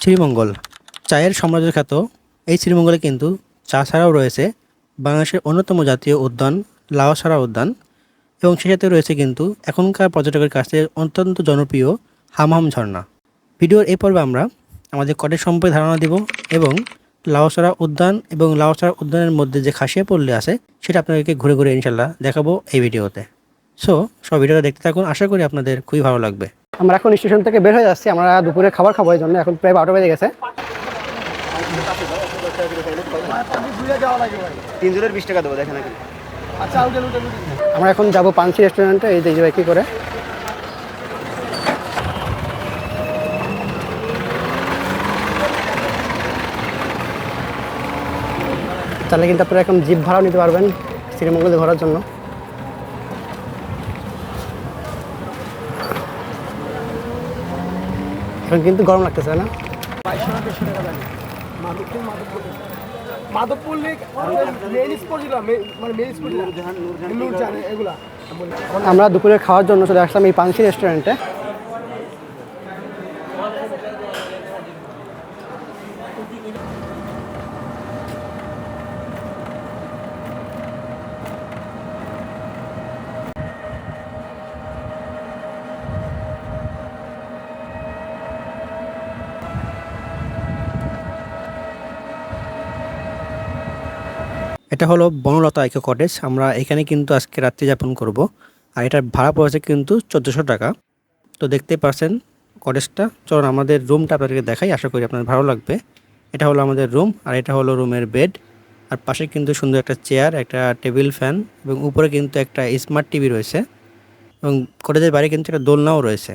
শ্রীমঙ্গল। চায়ের সাম্রাজ্য খ্যাত এই শ্রীমঙ্গলে কিন্তু চা ছাড়াও রয়েছে বাংলাদেশের অন্যতম জাতীয় উদ্যান লাওসারা উদ্যান এবং সে সাথে রয়েছে কিন্তু এখনকার পর্যটকের কাছে অত্যন্ত জনপ্রিয় হামহাম ঝর্ণা। ভিডিওর এই পর্বে আমরা আমাদের কটেজ সম্পর্কে ধারণা দিব এবং লাওসারা উদ্যান এবং লাওসারা উদ্যানের মধ্যে যে খাসিয়া পল্লী আছে সেটা আপনাদেরকে ঘুরে ঘুরে ইনশাল্লাহ দেখাবো এই ভিডিওতে। সো সব ভিডিওটা দেখতে থাকুন। আশা করি আপনাদের খুবই ভালো লাগবে। আমরা এখন স্টেশন থেকে বের হয়ে যাচ্ছি আমরা দুপুরে খাবার খাব এই জন্য এখন প্রায় বারোটা বেজে গেছে। তিনজনের বিশ টাকা দেবো দেখেন নাকি আমরা এখন যাব পানসি রেস্টুরেন্টে এই দেখি ভাই কী করে। তাহলে কিন্তু আপনারা এখন জিপ ভাড়াও নিতে পারবেন শ্রীমঙ্গলে ঘোরার জন্য। এখন কিন্তু গরম লাগতেছে না? মাধবপুর লেক যেগুলো মানে এগুলা। আমরা দুপুরে খাওয়ার জন্য চলে আসলাম এই পানসি রেস্টুরেন্টে এটা হলো বনলতা ইকো কটেজ। আমরা এখানে কিন্তু আজকে রাত্রি যাপন করব। আর এটার ভাড়া পড়েছে কিন্তু চোদ্দোশো টাকা। তো দেখতেই পাচ্ছেন কটেজটা। চলুন আমাদের রুমটা আপনাদেরকে দেখাই। আশা করি আপনার ভালো লাগবে। এটা হলো আমাদের রুম আর এটা হলো রুমের বেড। আর পাশে কিন্তু সুন্দর একটা চেয়ার একটা টেবিল ফ্যান এবং উপরে কিন্তু একটা স্মার্ট টিভি রয়েছে এবং কটেজের বাইরে কিন্তু একটা দোলনাও রয়েছে।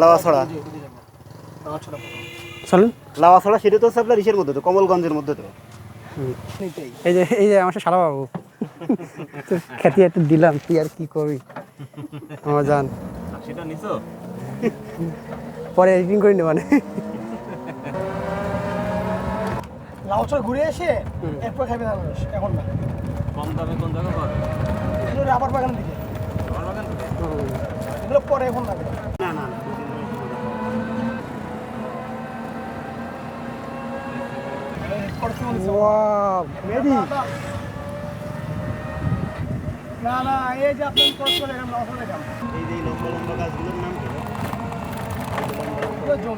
লাওয়া ছড়া। চলুন। লাওয়া ছড়া সেটা তো হচ্ছে আপনার ইসের মধ্যে তো কমলগঞ্জের মধ্যে তো। এই যে এই যে আমার সারা বাবু। খ্যাতি একটু দিলাম কি আর কি করবি? আমার জান। সেটা নিছো? পরে এডিটিং করে নেবানে লাউচর ঘুরে এসে এরপর খাবে এখন না। কম দামে কোন জায়গা পাবে রাবার বাগান দিকে? এগুলো পরে এখন না না না। না মেডি না না এই যে আপনি ক্রস করে এরকম লাউচর দেখাম এই যে লম্বা লম্বা গাছগুলোর নাম কি? এগুলো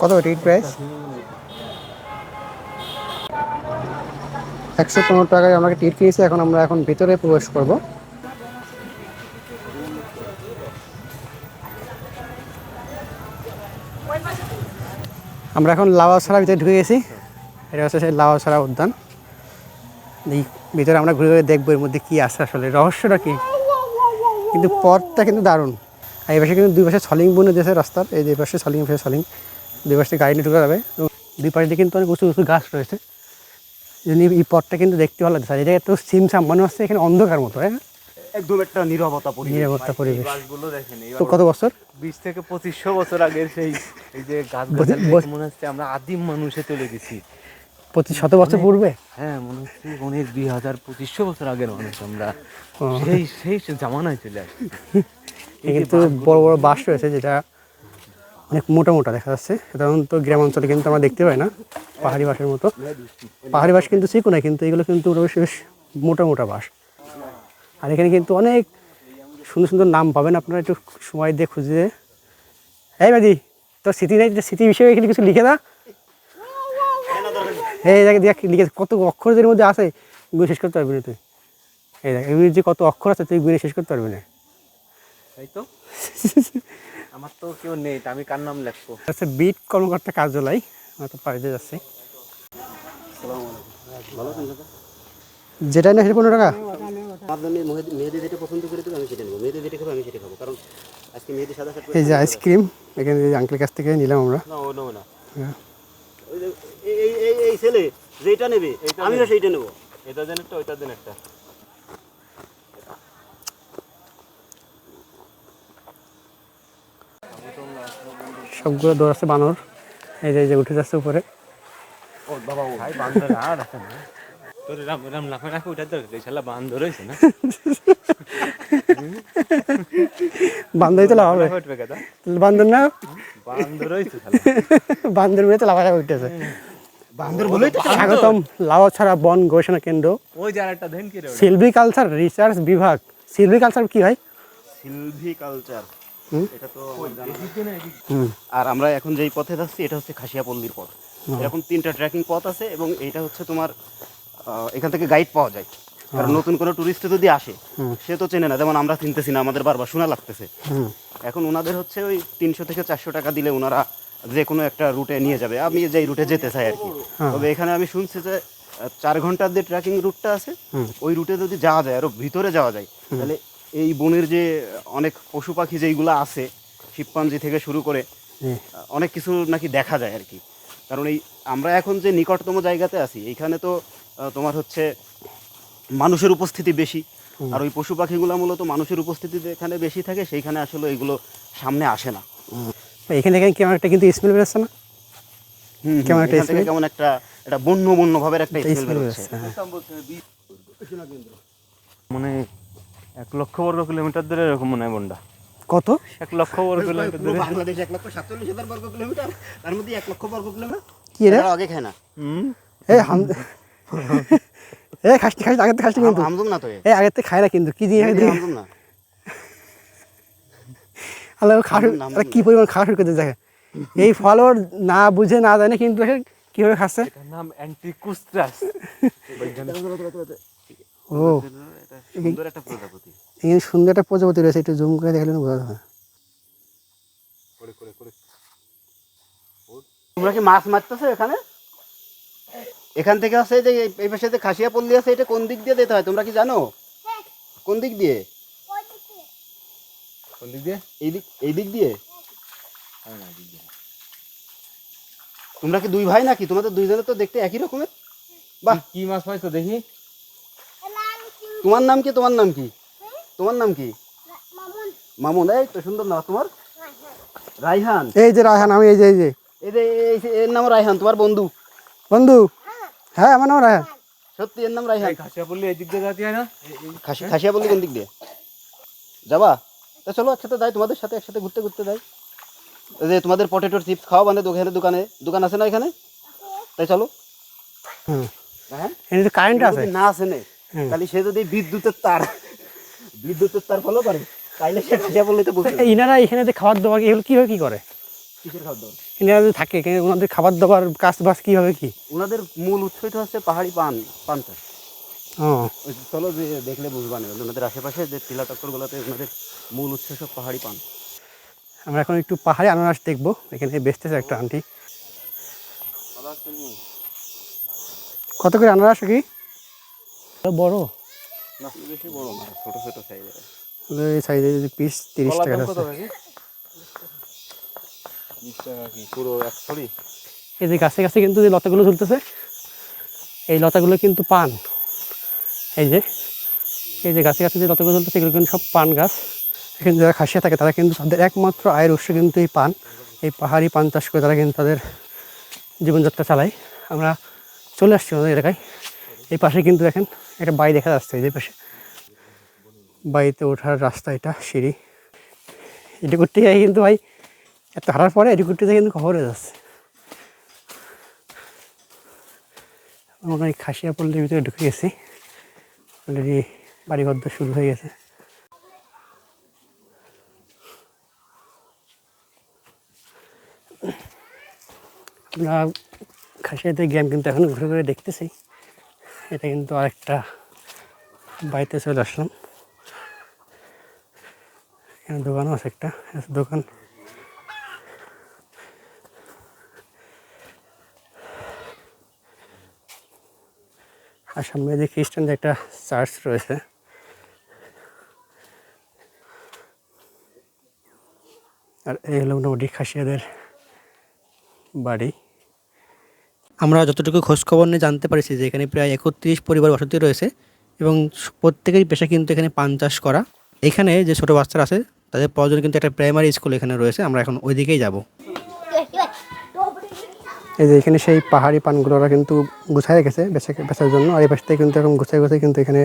কত টিকিট প্রাইস একশো পনেরো টাকায় আমরা টিকিট কিনেছি এখন আমরা এখন ভিতরে প্রবেশ করব। আমরা এখন লাওয়াছড়া ভিতরে ঢুকে গেছি। এটা হচ্ছে সেই লাওয়াছড়া উদ্যান। এই ভিতরে আমরা ঘুরে ঘুরে দেখব এর মধ্যে কী আছে আসলে। রহস্যটা কী? কিন্তু পথটা কিন্তু দারুণ। আর এই পাশে কিন্তু দুই পাশে সলিং বনে দিয়েছে রাস্তার। এই যে পাশে সলিং পাশে সলিং দুই পাশে গাড়ি নিয়ে ঢুকে যাবে। এবং দুই পাশে কিন্তু অনেক উঁচু উঁচু গাছ রয়েছে। এই পথটা কিন্তু দেখতে ভালো লাগছে। এটা একটু সিমসাম মনে হচ্ছে এখানে অন্ধকার মতো হ্যাঁ? একদম একটা নিরবতা পরিবেশ। নিরাপত্তা পরিবেশ। গাছগুলো দেখেন তো কত বছর? বিশ থেকে পঁচিশশো বছর আগের সেই এই যে গাছ মনে হচ্ছে আমরা আদিম মানুষে চলে গেছি। পঁচিশ শত বছর পূর্বে? হ্যাঁ মনে হচ্ছে অনেক দুই হাজার পঁচিশশো বছর আগের মানুষ আমরা। সেই সেই জামানায় চলে আসছি। কিন্তু বড় বড় বাস রয়েছে যেটা অনেক মোটা মোটা দেখা যাচ্ছে। সাধারণত গ্রাম অঞ্চলে কিন্তু আমরা দেখতে পাই না পাহাড়ি বাসের মতো। পাহাড়ি বাস কিন্তু চিকো না কিন্তু এগুলো কিন্তু বেশ বেশ মোটা মোটা বাস আর এখানে কিন্তু অনেক সুন্দর সুন্দর নাম পাবেন। আপনারা একটু সময় দিয়ে খুঁজে। এই বাদি তোর স্মৃতি নেই স্মৃতি বিষয়ে এখানে কিছু লিখে দা। এই দেখ দেখ লিখে কত অক্ষর এর মধ্যে আছে। গুনে শেষ করতে পারবি না তুই। এই দেখ এগুলি যে কত অক্ষর আছে তুই গুনে শেষ করতে পারবি না। তাই তো। আমার তো কেউ নেই আমি কার নাম লিখব? আচ্ছা বিট কর্মকর্তা কার্যালয় আমরা তো পাড়িতে যাচ্ছি। যেটা না সেটা পনেরো টাকা। আমার জন্য মেহেদি মেহেদি যেটা পছন্দ করে দেবে আমি সেটা নেব। মেহেদি যেটা খাব আমি সেটা খাব। কারণ আজকে মেহেদি সাদা শার্ট এই যে আইসক্রিম এখানে আঙ্কেল কাছ থেকে নিলাম আমরা। না ও নেব না। এই এই এই এই ছেলে যেটা নেবে আমিও সেইটা নেব। এটা দেন একটা ওইটা দেন একটা। সবগুলো দৌড়াচ্ছে বানর। এই যে উঠে যাচ্ছে উপরে। ও বাবা ভাই বান্দর আর আছে না? লাফে রাখে তো এই শালা না? তো লাভ হবে। না। শালা। বান্দর মেয়ে তো লাভা উঠতেছে বান্দর বলেই তো স্বাগতম লাওছাড়া বন গবেষণা কেন্দ্র। ওই জায়গাটা দেন কি রে ওটা? সিলভিকালচার রিসার্চ বিভাগ। সিলভিকালচার কি হয় সিলভি কালচার। এটা তো আর আমরা এখন যেই পথে যাচ্ছি এটা হচ্ছে খাসিয়া খাসিয়াপল্লির পথ। এরকম তিনটা ট্রেকিং পথ আছে এবং এটা হচ্ছে তোমার এখান থেকে গাইড পাওয়া যায়। কারণ নতুন কোনো টুরিস্ট যদি আসে সে তো চেনে না। যেমন আমরা চিনতেছি না আমাদের বারবার শোনা লাগতেছে। এখন ওনাদের হচ্ছে ওই তিনশো থেকে চারশো টাকা দিলে ওনারা যে কোনো একটা রুটে নিয়ে যাবে। আমি যেই রুটে যেতে চাই আর কি। তবে এখানে আমি শুনছি যে চার ঘণ্টার যে ট্রেকিং রুটটা আছে ওই রুটে যদি যাওয়া যায় আরও ভিতরে যাওয়া যায় তাহলে এই বনের যে অনেক পশু পাখি যেইগুলো আছে শিবপাঞ্জি থেকে শুরু করে অনেক কিছু নাকি দেখা যায় আর কি। কারণ এই আমরা এখন যে নিকটতম জায়গাতে আছি এইখানে তো তোমার হচ্ছে মানুষের উপস্থিতি বেশি। আর ওই পশু পাখিগুলো মূলত মানুষের উপস্থিতি যেখানে বেশি থাকে সেইখানে আসলে এগুলো সামনে আসে না। তো এখানে এখানে কেমন একটা কিন্তু স্মেল বেরোচ্ছে না? কেমন একটা এখান smell? কেমন একটা এটা বন্য বন্য ভাবের একটা স্মেল স্মেল বেরোচ্ছে। বেরোচ্ছে হ্যাঁ। মানে এক লক্ষ বর্গ কিলোমিটার ধরে এরকম মনে হয় বনটা। কত? এক লক্ষ বর্গ কিলোমিটার। বাংলাদেশ এক লক্ষ সাতচল্লিশ হাজার বর্গ কিলোমিটার তার মধ্যে এক লক্ষ বর্গ কিলোমিটার? কি রে? আগে খায় না। হুম? এ হাম এ খাসটি খাসটি থেকে খাসটি কিন্তু। আম- না তো এ। আগের থেকে খায় না কিন্তু কি দিয়ে এ না। আল্লাহ খাওয়া কি পরিমাণ খাওয়া শুরু করতে দেখে। এই ফল ওর না বুঝে না জানে কিন্তু কীভাবে খাচ্ছে। নাম অ্যান্টিকুস্ট্রাস ও। সুন্দর একটা প্রজাপতি। এখানে সুন্দর একটা প্রজাপতি রয়েছে একটু জুম করে দেখলে বোঝা যাবে। তোমরা কি মাছ মারতেছো এখানে? এখান থেকে আছে যে এই- পাশে যে খাসিয়া পল্লী আছে এটা কোন দিক দিয়ে যেতে হয়? তোমরা কি জানো? কোন দিক দিয়ে? কোন দিক দিয়ে? এই দিক এই দিক দিয়ে? তোমরা কি দুই ভাই নাকি? তোমাদের দুইজনের তো দেখতে একই রকমের। বাহ! কি মাছ পাইছো দেখি? তোমার নাম কি? তোমার নাম কি? তোমার নাম কি? মামুন। এই তো সুন্দর নাম তোমার? রাইহান। এই যে রায়হান আমি এই যে এই যে। এই যে এর নাম রাইহান তোমার বন্ধু। বন্ধু? হ্যাঁ আমার নাম রায়হান সত্যি এর নাম রাইহান। খাসিয়া এই দিক দিয়ে যাতে হয় না? খাসি খাসিয়া বললি কোন দিক দিয়ে? যাবা? তা চলো একসাথে যাই তোমাদের সাথে একসাথে ঘুরতে ঘুরতে যাই। যে তোমাদের পটেটোর চিপস খাওয়া মানে দোকানে দোকানে দোকান আছে না এখানে? তাই চলো। হ্যাঁ? এখানে তো কারেন্ট আছে। না আছে নে তাহলে সে যদি বিদ্যুতের তার বিদ্যুতের তার ফলো করে তাইলে সে খাসিয়া বললে তো বুঝবে। ইনারা এখানে যে খাবার দাবার এগুলো কীভাবে কী করে? কিসের খাদ্য ইনারা যে থাকে ওনাদের খাবার দাবার কাজ বাস কীভাবে কী? ওনাদের মূল উৎসই তো হচ্ছে পাহাড়ি পান পান চাষ। ও। ওই চলো যে দেখলে বুঝবা না ওনাদের আশেপাশে যে টিলা চক্করগুলোতে ওনাদের মূল উৎস সব পাহাড়ি পান। আমরা এখন একটু পাহাড়ি আনারস দেখব এখানে বেচতেছে একটা আন্টি। কত করে আনারস কি বড়। না। বেশি বড় না ছোট ছোট সাইজের এই সাইজে যদি পিস তিরিশ টাকা কি পুরো এক ছড়ি? এই যে গাছে গাছে কিন্তু যে লতাগুলো ঝুলতেছে এই লতাগুলো কিন্তু পান। এই যে এই যে গাছে গাছে যে লতাগুলো ঝুলতেছে এগুলো কিন্তু সব পান গাছ। এখানে যারা খাসিয়া থাকে তারা কিন্তু তাদের একমাত্র আয়ের উৎস কিন্তু এই পান। এই পাহাড়ি পান চাষ করে তারা কিন্তু তাদের জীবনযাত্রা চালায়। আমরা চলে আসছি আমাদের এলাকায়। এই পাশে কিন্তু দেখেন একটা বাড়ি দেখা যাচ্ছে যে পাশে। বাড়িতে ওঠার রাস্তা এটা, সিঁড়ি। এটি করতে যাই কিন্তু ভাই, এত হারার পরে এটি করতে যাই কিন্তু খবর হয়ে যাচ্ছে। আমরা খাসিয়া পল্লীর ভিতরে ঢুকে গেছি। অলরেডি বাড়িঘর শুরু হয়ে গেছে। আমরা খাসিয়াতে গেম কিন্তু এখন ঘুরে ঘুরে দেখতেছি। এটা কিন্তু আরেকটা বাড়িতে চলে আসলাম। এখানে দোকানও আছে একটা দোকান। আর সামনে যে খ্রিস্টানদের একটা চার্চ রয়েছে। আর এই হলো মোটামুটি খাসিয়াদের বাড়ি। আমরা যতটুকু খোঁজখবর নিয়ে জানতে পারছি যে এখানে প্রায় একত্রিশ পরিবার বসতি রয়েছে এবং প্রত্যেকেরই পেশা কিন্তু এখানে পান চাষ করা। এখানে যে ছোটো বাচ্চারা আছে, তাদের প্রয়োজন কিন্তু একটা প্রাইমারি স্কুল এখানে রয়েছে। আমরা এখন ওই দিকেই যাব। এই যে এখানে সেই পাহাড়ি পানগুলোরা কিন্তু গুছাই রেখেছে বেচা বেচার জন্য। আর এই পাশ থেকে কিন্তু এখন গুছাই গুছাই কিন্তু এখানে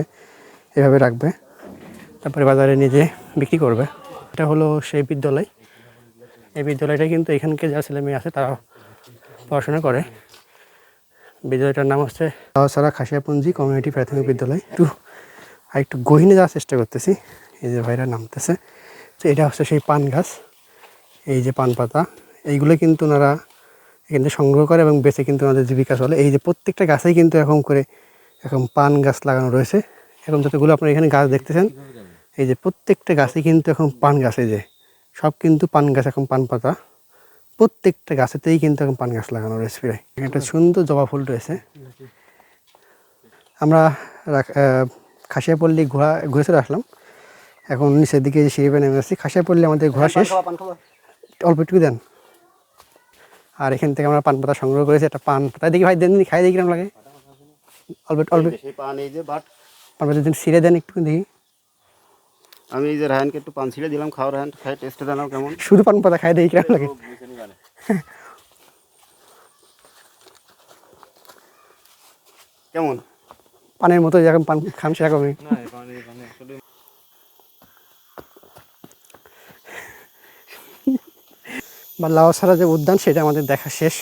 এভাবে রাখবে। তারপরে বাজারে নিজে বিক্রি করবে। এটা হলো সেই বিদ্যালয়। এই বিদ্যালয়টা কিন্তু এখানকে যারা ছেলে মেয়ে আছে তারা পড়াশোনা করে। বিদ্যালয়টার নাম হচ্ছে সারা খাসিয়াপুঞ্জি কমিউনিটি প্রাথমিক বিদ্যালয়। একটু আর একটু গহিনে যাওয়ার চেষ্টা করতেছি। এই যে ভাইরা নামতেছে। তো এটা হচ্ছে সেই পান গাছ। এই যে পান পাতা। এইগুলো কিন্তু ওনারা এখান থেকে সংগ্রহ করে এবং বেঁচে কিন্তু ওনাদের জীবিকা চলে। এই যে প্রত্যেকটা গাছেই কিন্তু এরকম করে এখন পান গাছ লাগানো রয়েছে। এখন যতগুলো আপনারা এখানে গাছ দেখতেছেন, এই যে প্রত্যেকটা গাছে কিন্তু এখন পান গাছে। যে সব কিন্তু পান গাছ এখন পান পাতা। প্রত্যেকটা গাছেতেই কিন্তু এখন পান গাছ লাগানো রয়েছে প্রায় একটা সুন্দর জবা ফুল রয়েছে। আমরা খাসিয়াপল্লী ঘোরা ঘুরে চলে আসলাম। এখন নিচের দিকে যে সিঁড়ি বেয়ে নেমে আসছি খাসিয়াপল্লী আমাদের ঘোরা শেষ। অল্প একটু দেন। আর এখান থেকে আমরা পান পাতা সংগ্রহ করেছি। একটা পান পাতা দেখি ভাই দেন খাই দেখি কিরম লাগে। অল্প অল্প পান পাতা দিন সিঁড়ে দেন একটু দেখি। আমি এই যে রায়হানকে একটু পান ছিঁড়ে দিলাম খাওয়া রায়হান খাই টেস্টে জানাও কেমন। শুধু পান পাতা খাই দেখি কিরম লাগে? কেমন? পানের মতো যেরকম পান খান সেরকমই। বা ছাড়া যে উদ্যান সেটা আমাদের দেখা শেষ।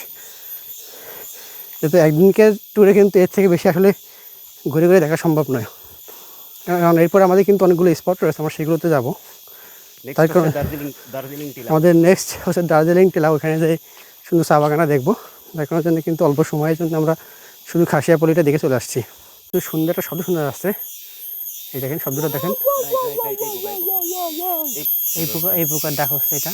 যেহেতু একদিনকে ট্যুরে কিন্তু এর থেকে বেশি আসলে ঘুরে ঘুরে দেখা সম্ভব নয়। কারণ এরপরে আমাদের কিন্তু অনেকগুলো স্পট রয়েছে আমরা সেগুলোতে যাব তার কারণ- দার্জিলিং দার্জিলিং টিলা আমাদের নেক্সট হচ্ছে দার্জিলিং টিলা ওখানে যে সুন্দর চা বাগানা দেখব দেখানোর জন্য কিন্তু অল্প সময়ের জন্য আমরা শুধু খাসিয়াপল্লিটা দেখে চলে আসছি তো সুন্দর একটা শব্দ শোনা আসছে এই দেখেন শব্দটা দেখেন এই পোকা এই পোকার ডাক হচ্ছে এটা